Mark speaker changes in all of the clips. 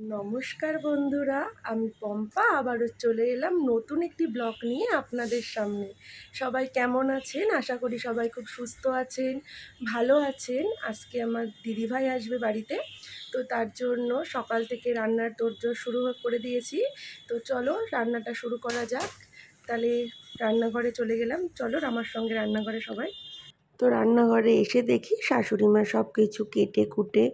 Speaker 1: নমস্কার বন্ধুরা, আমি পম্পা, আবারও চলে এলাম নতুন একটি ব্লগ নিয়ে আপনাদের সামনে। সবাই কেমন আছেন? আশা করি সবাই খুব সুস্থ আছেন, ভালো আছেন। আজকে আমার দিদিভাই আসবে বাড়িতে, তো তার জন্য সকাল থেকে রান্নার তোড়জোড় শুরু করে দিয়েছি। তো চলো রান্নাটা শুরু করা যাক। তাহলে রান্নাঘরে চলে গেলাম। চলো আমার সঙ্গে রান্নাঘরে সবাই। তো রান্নাঘরে এসে দেখি শাশুড়ি মা সব কিছু কেটে কুটে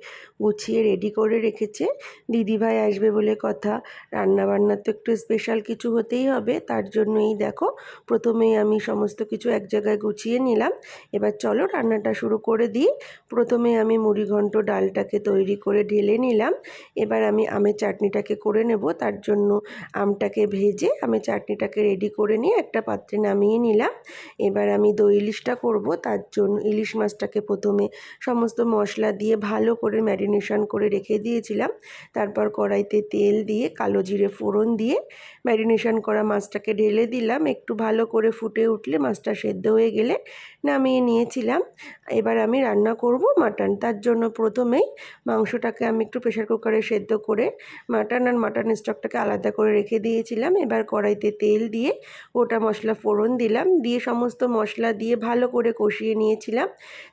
Speaker 1: গুছিয়ে রেডি করে রেখেছে। দিদিভাই আসবে বলে কথা। রান্নাবান্নার তো একটু স্পেশাল কিছু হতেই হবে। তার জন্যই দেখো, প্রথমেই আমি সমস্ত কিছু এক জায়গায় গুছিয়ে নিলাম। এবার চলো রান্নাটা শুরু করে দিই। প্রথমে আমি মুড়িঘণ্ট ডালটাকে তৈরি করে ঢেলে নিলাম। এবার আমি আমের চাটনিটাকে করে নেব। তার জন্য আমটাকে ভেজে আমি চাটনিটাকে রেডি করে নিয়ে একটা পাত্রে নামিয়ে নিলাম। এবার আমি দই ইলিশটা করব। তার জন্য ইলিশ মাছটাকে প্রথমে সমস্ত মশলা দিয়ে ভালো করে ম্যারিনেশন করে রেখে দিয়েছিলাম। তারপর কড়াইতে তেল দিয়ে, কালো জিরে ফোড়ন দিয়ে ম্যারিনেশন করা মাছটাকে ঢেলে দিলাম। একটু ভালো করে ফুটে উঠলে মাছটা সেদ্ধ হয়ে গেলে নামিয়ে নিয়েছিলাম। এবার আমি রান্না করব মাটন। তার জন্য প্রথমেই মাংসটাকে আমি একটু প্রেশার কুকারে সেদ্ধ করে মাটন আর মাটন স্টকটাকে আলাদা করে রেখে দিয়েছিলাম। এবার কড়াইতে তেল দিয়ে গোটা মশলা ফোড়ন দিলাম। দিয়ে সমস্ত মশলা দিয়ে ভালো করে কষিয়ে নিয়েছিলাম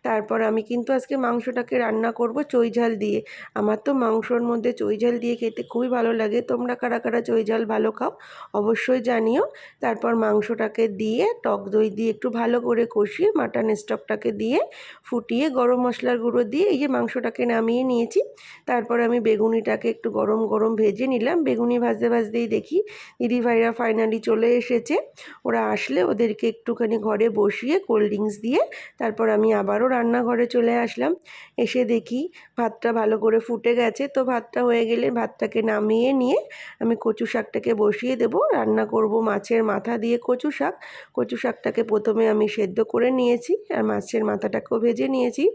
Speaker 1: তারপর আমি কিন্তু আজকে মাংসটাকে রান্না করব চই ঝাল দিয়ে। আমার তো মাংসর মধ্যে চই ঝাল দিয়ে খেতে খুবই ভালো লাগে। তোমরা কারা কারা চই ঝাল ভালো খাও অবশ্যই জানিও। তারপর মাংসটাকে দিয়ে টক দই দিয়ে একটু ভালো করে কষিয়ে মাটন স্টকটাকে দিয়ে ফুটিয়ে গরম মশলার গুঁড়ো দিয়ে এই যে মাংসটাকে নামিয়ে নিয়েছি। তারপর আমি বেগুনিটাকে একটু গরম গরম ভেজে নিলাম। বেগুনি ভাজতে ভাজতেই দেখি দিদিভাইরা ফাইনালি চলে এসেছে। ওরা আসলে ওদেরকে একটুখানি ঘরে বসিয়ে কোল্ড ড্রিঙ্কস দিয়ে তারপর আমি আবারও রান্নাঘরে চলে আসলাম। এসে দেখি ভাতটা ভালো করে ফুটে গেছে। তো ভাতটা হয়ে গেলে ভাতটাকে নামিয়ে নিয়ে আমি কচু শাকটাকে বসিয়ে দেব। রান্না করব মাছের মাথা দিয়ে কচু শাক। কচু শাকটাকে প্রথমে আমি সেদ্ধ করে নিয়েছি আর মাছের মাথাটাকেও ভেজে নিয়েছি।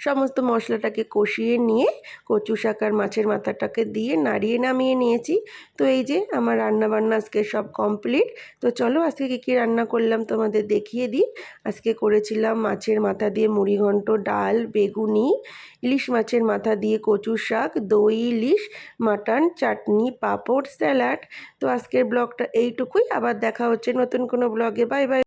Speaker 1: সমস্ত মশলাটাকে কষিয়ে নিয়ে কচু শাক আর মাছের মাথাটাকে দিয়ে নাড়িয়ে নামিয়ে নিয়েছি। তো এই যে আমার রান্না বান্না আজকে সব কমপ্লিট। তো চলো আজকে কী কী রান্না করলাম তোমাদের দেখিয়ে দিই। আজকে করেছিলাম মাছের মাথা দিয়ে মুড়িঘণ্ট, ডাল, বেগুনি, ইলিশ মাছের মাথা দিয়ে কচু শাক, দই, ইলিশ, মাটন, চাটনি, পাঁপড়, স্যালাড। তো আজকের ব্লগটা এইটুকুই। আবার দেখা হচ্ছে নতুন কোনো ব্লগে। Bye bye.